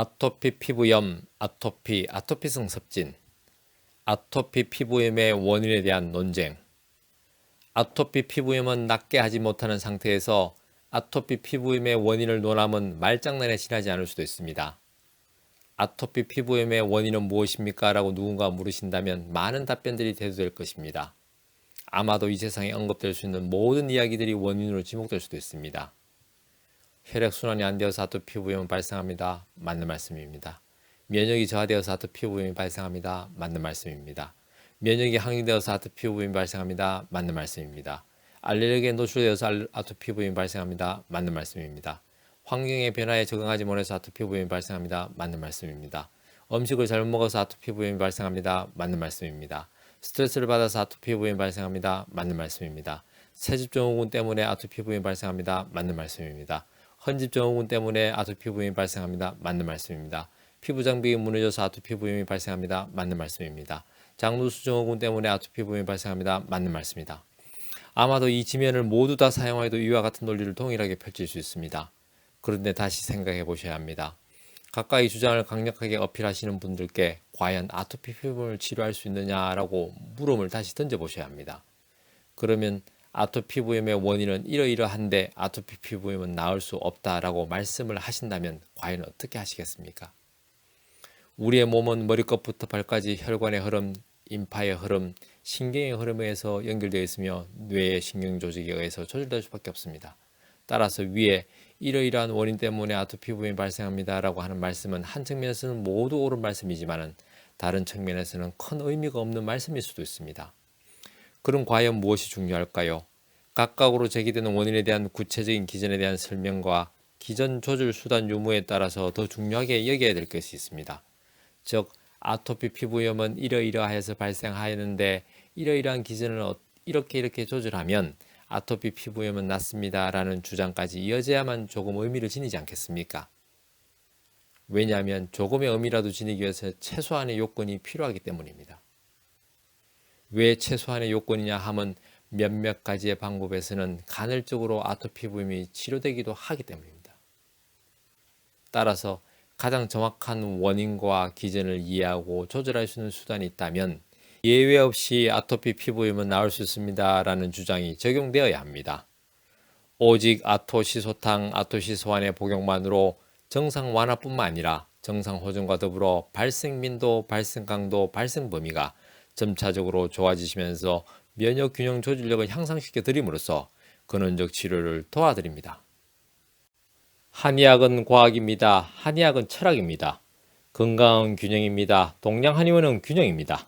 아토피 피부염, 아토피, 아토피성 섭진, 아토피 피부염의 원인에 대한 논쟁. 아토피 피부염은 낫게 하지 못하는 상태에서 아토피 피부염의 원인을 논하면 말장난에 지나지 않을 수도 있습니다. 아토피 피부염의 원인은 무엇입니까? 라고 누군가 물으신다면 많은 답변들이 대두될 것입니다. 아마도 이 세상에 언급될 수 있는 모든 이야기들이 원인으로 지목될 수도 있습니다. 혈액순환이 안 되어서 아토피 피부염은 발생합니다. 맞는 말씀입니다. 면역이 저하되어서 아토피 피부염이 발생합니다. 맞는 말씀입니다. 면역이 항의되어서 아토피 피부염이 발생합니다. 맞는 말씀입니다. 알레르기에 노출되어서 알- 아토피 피부염이 발생합니다. 맞는 말씀입니다. 환경의 변화에 적응하지 못해서 아토피 피부염이 발생합니다. 맞는 말씀입니다. 음식을 잘못 먹어서 아토피 피부염이 발생합니다. 맞는 말씀입니다. 스트레스를 받아서 아토피 피부염이 발생합니다. 맞는 말씀입니다. 새집 증후군 때문에 아토피 피부염이 발생합니다. 맞는 말씀입니다. 헌집 증후군 때문에 아토피 피부염이 발생합니다. 맞는 말씀입니다. 피부 장벽이 무너져서 아토피 피부염이 발생합니다. 맞는 말씀입니다. 장누수 증후군 때문에 아토피 피부염이 발생합니다. 맞는 말씀입니다. 아마도 이 지면을 모두 다 사용해도 이와 같은 논리를 동일하게 펼칠 수 있습니다. 그런데 다시 생각해 보셔야 합니다. 가까이 주장을 강력하게 어필하시는 분들께 과연 아토피 피부염을 치료할 수 있느냐라고 물음을 다시 던져보셔야 합니다. 그러면 아토피 피부염의 원인은 이러이러한데 아토피 피부염은 나을 수 없다라고 말씀을 하신다면 과연 어떻게 하시겠습니까? 우리의 몸은 머리끝부터 발까지 혈관의 흐름, 인파의 흐름, 신경의 흐름에 의해서 연결되어 있으며 뇌의 신경 조직에 의해서 조절될 수밖에 없습니다. 따라서 위에 이러이러한 원인 때문에 아토피 피부염이 발생합니다라고 하는 말씀은 한 측면에서는 모두 옳은 말씀이지만은 다른 측면에서는 큰 의미가 없는 말씀일 수도 있습니다. 그럼 과연 무엇이 중요할까요? 각각으로 제기되는 원인에 대한 구체적인 기전에 대한 설명과 기전 조절 수단 유무에 따라서 더 중요하게 여겨야 될 것이 있습니다. 즉 아토피 피부염은 이러이러해서 발생하였는데 이러이러한 기전을 어- 이렇게 이렇게 조절하면 아토피 피부염은 낫습니다라는 주장까지 이어져야만 조금 의미를 지니지 않겠습니까? 왜냐하면 조금의 의미라도 지니기 위해서 최소한의 요건이 필요하기 때문입니다. 왜 최소한의 요건이냐 하면 몇몇 가지의 방법에서는 간헐적으로 아토피 피부염이 치료되기도 하기 때문입니다. 따라서 가장 정확한 원인과 기전을 이해하고 조절할 수 있는 수단이 있다면 예외 없이 아토피 피부염은 나을 수 있습니다라는 주장이 적용되어야 합니다. 오직 아토시소탕, 아토시소환의 복용만으로 정상 완화뿐만 아니라 정상 호전과 더불어 발생 민도, 발생 강도, 발생 범위가 점차적으로 좋아지시면서 면역 균형 조절력을 향상시켜 드림으로써 근원적 치료를 도와드립니다. 한의학은 과학입니다. 한의학은 철학입니다. 건강은 균형입니다. 동양 한의원은 균형입니다.